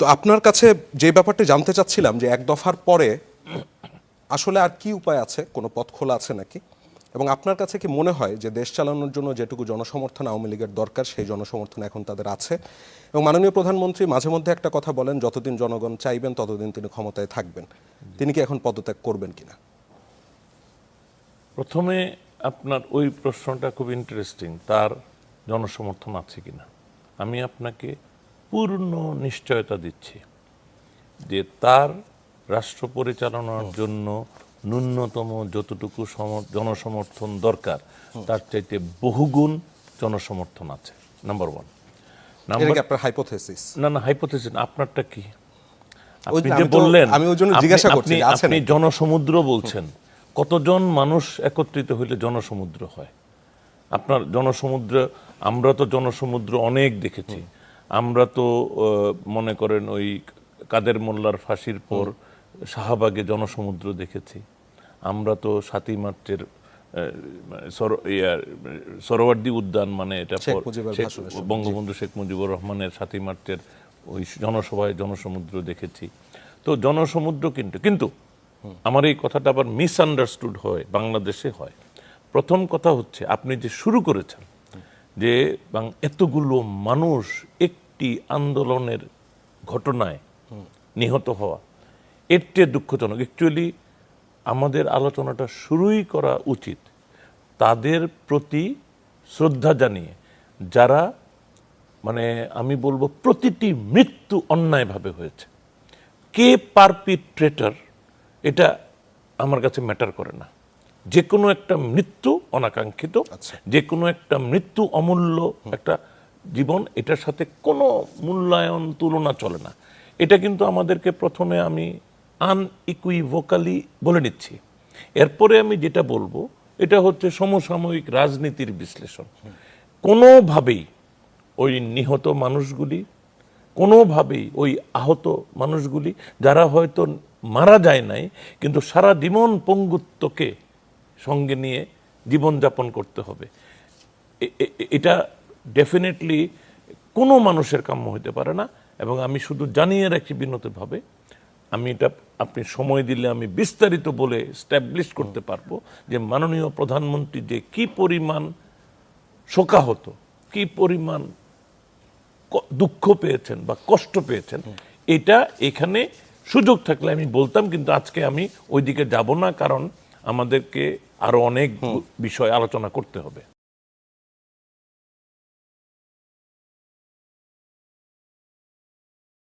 তো আপনার কাছে যে ব্যাপারটা জানতে চাচ্ছিলাম যে এক দফার পরে আসলে আর কি উপায় আছে? কোনো পথ খোলা আছে নাকি? এবং আপনার কাছে কি মনে হয় যে দেশ চালানোর জন্য যেটুকু জনসমর্থন আওয়ামী লীগের দরকার, সেই জনসমর্থন এখন তাদের আছে? এবং মাননীয় প্রধানমন্ত্রী মাঝে মধ্যে একটা কথা বলেন, যতদিন জনগণ চাইবেন, ততদিন তিনি ক্ষমতায় থাকবেন। তিনি কি এখন পদত্যাগ করবেন কিনা? প্রথমে আপনার ওই প্রশ্নটা খুব ইন্টারেস্টিং তার জনসমর্থন আছে কিনা? আমি আপনাকে পূর্ণ নিশ্চয়তা দিচ্ছি যে তার রাষ্ট্র পরিচালনার জন্য ন্যূনতম যতটুকু সম- জনসমর্থন দরকার তার চাইতে বহুগুণ জনসমর্থন আছে নাম্বার ওয়ান নাম্বার আপনার হাইপোথেসিস না না হাইপোথেসিস আপনারটা কি? আপনি যে বললেন আমি ওই জন্য আপনি- জিজ্ঞাসা করছি আপনি-? জনসমুদ্র বলছেন কতজন মানুষ একত্রিত হইলে জনসমুদ্র হয়? আপনার জনসমুদ্র আমরা তো জনসমুদ্র অনেক দেখেছি। আমরা তো মনে করেন ওই কাদের মোল্লার ফাঁসির পর শাহবাগে জনসমুদ্র দেখেছি। আমরা তো সাতই মার্চের সরোয়ার্দী উদ্যান মানে এটা বঙ্গবন্ধু শেখ মুজিবুর রহমানের সাতই মার্চের ওই জনসভায় জনসমুদ্র দেখেছি। তো জনসমুদ্র কিন্তু কিন্তু আমার এই কথাটা আবার মিসআন্ডারস্টুড হয় বাংলাদেশে হয়। প্রথম কথা হচ্ছে আপনি যে শুরু করেছেন যে এতগুলো মানুষ একটি আন্দোলনের ঘটনায় নিহত হওয়া, এর চেয়ে দুঃখজনক। অ্যাকচুয়ালি আমাদের আলোচনাটা শুরুই করা উচিত তাদের প্রতি শ্রদ্ধা জানিয়ে, যারা মানে আমি বলব প্রতিটি মৃত্যু অন্যায়ভাবে হয়েছে। কে পারপিট্রেটার, এটা আমার কাছে ম্যাটার করে না। যে কোনো একটা মৃত্যু অনাকাঙ্ক্ষিত আচ্ছা। যে কোনো একটা মৃত্যু অমূল্য একটা জীবন এটার সাথে কোনো মূল্যায়ন তুলনা চলে না। এটা কিন্তু আমাদেরকে প্রথমে আমি আনইকুইভোকালি বলে নিচ্ছি। এরপরে আমি যেটা বলব এটা হচ্ছে সমসাময়িক রাজনীতির বিশ্লেষণ। কোনোভাবেই ওই নিহত মানুষগুলি কোনোভাবেই ওই আহত মানুষগুলি যারা হয়তো মারা যায় নাই কিন্তু সারা জীবন পঙ্গুত্বকে সঙ্গে নিয়ে জীবনযাপন করতে হবে। এটা ডেফিনেটলি কোনো মানুষের কাম্য হতে পারে না এবং আমি শুধু জানিয়ে রাখি বিনতভাবে, আমি এটা, আপনি সময় দিলে আমি বিস্তারিত বলে স্ট্যাবলিশ করতে পারব যে মাননীয় প্রধানমন্ত্রী যে কি পরিমাণ শোকাহত, কি পরিমাণ দুঃখ পেয়েছেন বা কষ্ট পেয়েছেন, এটা এখানে সুযোগ থাকলে আমি বলতাম, কিন্তু আজকে আমি ওইদিকে যাব না, কারণ আমাদেরকে আরও অনেক বিষয় আলোচনা করতে হবে।